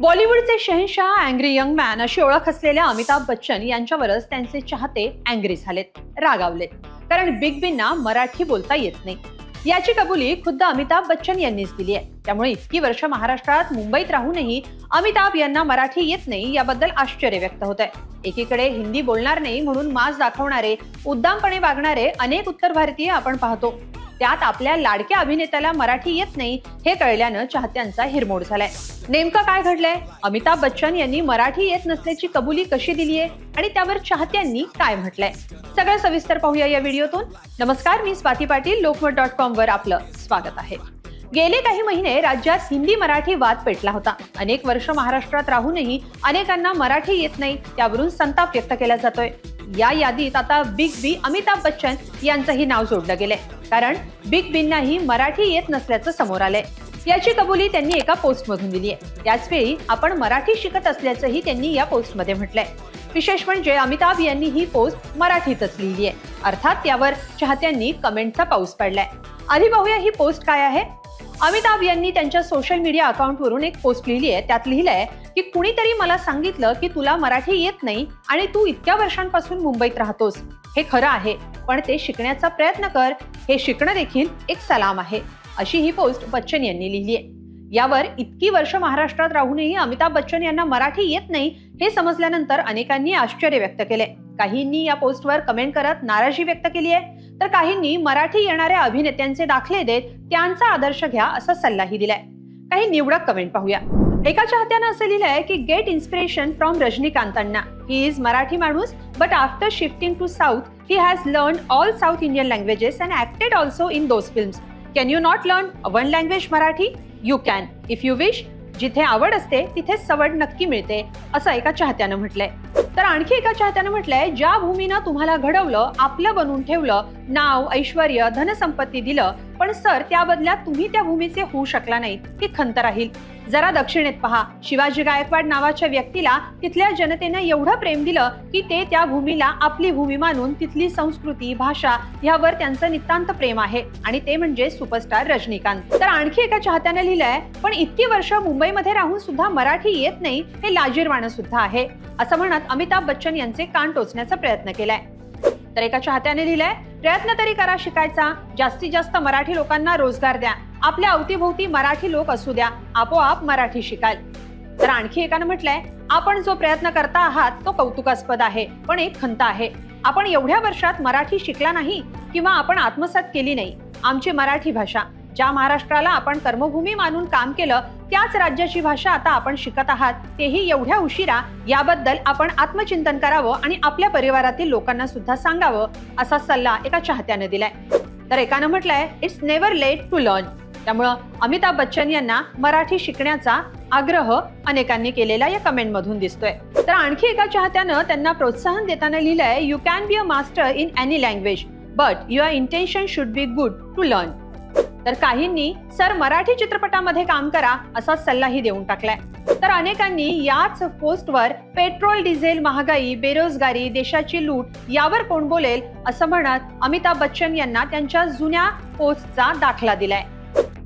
बॉलिवूडचे शहनशाह angry young man अशी ओळख असलेल्या अमिताभ बच्चन यांच्यावरच त्यांचे चाहते अँग्री झालेत रागावलेत. कारण बिग बींना मराठी बोलता येत नाही. याची कबुली खुद्द अमिताभ बच्चन यांनीच दिली आहे. त्यामुळे इतकी वर्ष महाराष्ट्रात मुंबईत राहूनही अमिताभ यांना मराठी येत नाही याबद्दल आश्चर्य व्यक्त होत आहे. एकीकडे हिंदी बोलणार नाही म्हणून मास दाखवणारे उद्दामपणे वागणारे अनेक उत्तर भारतीय आपण पाहतो. त्यात आपल्या लाडक्या अभिनेत्याला मराठी येत नाही हे कळल्यानं चाहत्यांचा हिरमोड झालाय. नेमकं काय घडलंय? अमिताभ बच्चन यांनी मराठी येत नसल्याची कबुली कशी दिलीये आणि त्यावर चाहत्यांनी काय म्हटलंय? सगळं सविस्तर पाहूया या व्हिडिओतून. नमस्कार मी स्वाती पाटील लोकमत डॉट कॉम वर आपलं स्वागत आहे. गेले काही महिने राज्यात हिंदी मराठी वाद पेटला होता. अनेक वर्ष महाराष्ट्रात राहूनही अनेकांना मराठी येत नाही त्यावरून संताप व्यक्त केला जातोय. या यादीत आता बिग बी अमिताभ बच्चन यांचंही नाव जोडलं गेलंय. कारण बिग बींनाही मराठी येत नसल्याचं समोर आलंय. याची कबुली त्यांनी एका पोस्टमधून दिली आहे त्याचवेळी आपण मराठी शिकत असल्याचंही त्यांनी या पोस्टमध्ये म्हटलंय. विशेष म्हणजे अमिताभ यांनी ही पोस्ट मराठीतच लिहिली आहे अर्थात त्यावर चाहत्यांनी कमेंटचा पाऊस पडलाय. आधी पाहूया ही पोस्ट काय आहे. अमिताभ यांनी त्यांच्या सोशल मीडिया अकाउंटवरून एक पोस्ट लिहिली आहे. त्यात लिहिलंय की कुणीतरी मला सांगितलं की तुला मराठी येत नाही आणि तू इतक्या वर्षांपासून मुंबईत राहतोस. हे खरं आहे पण ते शिकण्याचा प्रयत्न कर. हे शिकणं देखील एक सलाम आहे. अशी ही पोस्ट बच्चन यांनी लिहिली आहे. यावर इतकी वर्ष महाराष्ट्रात राहूनही अमिताभ बच्चन यांना मराठी येत नाही हे समजल्यानंतर अनेकांनी आश्चर्य व्यक्त केले. काहींनी या पोस्टवर कमेंट करत नाराजी व्यक्त केली आहे. तर काहींनी मराठी येणाऱ्या अभिनेत्यांचे दाखले देत त्यांचा आदर्श घ्या असा सल्लाही दिलाय. काही निवडक कमेंट पाहूया. एका चाहत्यानं असं लिहिलंय की गेट इन्स्पिरेशन फ्रॉम रजनीकांतांना ही इज मराठी माणूस but after shifting to south he has learn all south Indian languages and acted also in those films can you not learn one language Marathi you can if you wish जिथे आवड असते तिथे सवड नक्की मिळते असं एका चाहत्यानं म्हटलंय. तर आणखी एका चाहत्यानं म्हटलंय ज्या भूमीनं तुम्हाला घडवलं आपलं बनवून ठेवलं नाव ऐश्वर धनसंपत्ती दिलं पण सर त्या बदल्यात तुम्ही त्या भूमीचे होऊ शकला नाहीत ही खंत राहील. जरा दक्षिणेत पहा. शिवाजी गायकवाड नावाच्या व्यक्तीला तिथल्या जनतेनं एवढं प्रेम दिलं की ते त्या भूमीला आपली भूमी मानून तिथली संस्कृती भाषा ह्यावर त्यांचं नितांत प्रेम आहे. आणि ते म्हणजे सुपरस्टार रजनीकांत. तर आणखी एका चाहत्याने लिहिलंय पण इतकी वर्ष मुंबईमध्ये राहून सुद्धा मराठी येत नाही हे लाजीरवाणं सुद्धा आहे. असं म्हणत अमिताभ बच्चन यांचे कान टोचण्याचा प्रयत्न केलाय. तर एका चाहत्याने लिहिलंय प्रयत्न तरी करा शिकायचा. जास्तीत जास्त मराठी लोकांना रोजगार द्या. आपल्या अवतीभोवती मराठी लोक असू द्या आपोआप मराठी शिकाल. तर आणखी एकानं म्हटलंय आपण जो प्रयत्न करता आहात तो कौतुकास्पद आहे पण एक खंत आहे. आपण एवढ्या वर्षात मराठी शिकला नाही किंवा आपण आत्मसात केली नाही. आमची मराठी भाषा ज्या महाराष्ट्राला आपण कर्मभूमी मानून काम केलं त्याच राज्याची भाषा आता आपण शिकत आहात तेही एवढ्या उशिरा याबद्दल आपण आत्मचिंतन करावं आणि आपल्या परिवारातील लोकांना सुद्धा सांगावं असा सल्ला एका चाहत्याने दिलाय. तर एकानं म्हटलंय it's never late to learn त्यामुळं अमिताभ बच्चन यांना मराठी शिकण्याचा आग्रह अनेकांनी केलेला या कमेंट मधून दिसतोय. तर आणखी एका चाहत्यानं त्यांना प्रोत्साहन देताना लिहिलंय you can be a master in any language but your intention should be good to learn तर काहींनी सर मराठी चित्रपटामध्ये काम करा असा सल्लाही देऊन टाकलाय. तर अनेकांनी याच पोस्टवर पेट्रोल डिझेल महागाई बेरोजगारी देशाची लूट यावर कोण बोलेल असं म्हणत अमिताभ बच्चन यांना त्यांच्या जुन्या पोस्टचा दाखला दिलाय.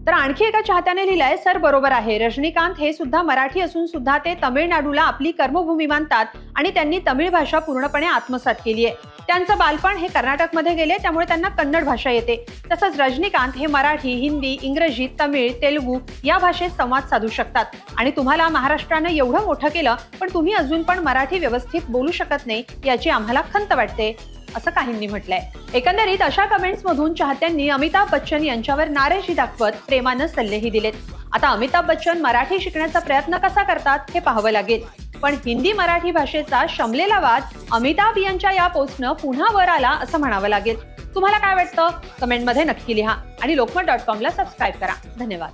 तर आणखी एका चाहत्याने लिहिलंय सर बरोबर आहे. रजनीकांत हे सुद्धा मराठी असून सुद्धा ते तमिळनाडूला आपली कर्मभूमी मानतात आणि त्यांनी तमिळ भाषा पूर्णपणे आत्मसात केली आहे. त्यांचं बालपण हे कर्नाटकमध्ये गेले त्यामुळे त्यांना कन्नड भाषा येते. तसंच रजनीकांत हे मराठी हिंदी इंग्रजी तमिळ तेलुगू या भाषेत संवाद साधू शकतात. आणि तुम्हाला महाराष्ट्रानं एवढं मोठं केलं पण तुम्ही अजून पण मराठी व्यवस्थित बोलू शकत नाही याची आम्हाला खंत वाटते. असं काहींनी म्हटलंय. एकंदरीत अशा कमेंट्स मधून चाहत्यांनी अमिताभ बच्चन यांच्यावर नाराजी दाखवत प्रेमानं सल्लेही दिलेत. आता अमिताभ बच्चन मराठी शिकण्याचा प्रयत्न कसा करतात हे पाहावं लागेल. पण हिंदी मराठी भाषेचा शमलेला वाद अमिताभ यांच्या या पोस्टनं पुन्हा वर आला असं म्हणावं लागेल. तुम्हाला काय वाटतं? कमेंटमध्ये नक्की लिहा आणि लोकमत डॉट कॉमला सबस्क्राईब करा. धन्यवाद.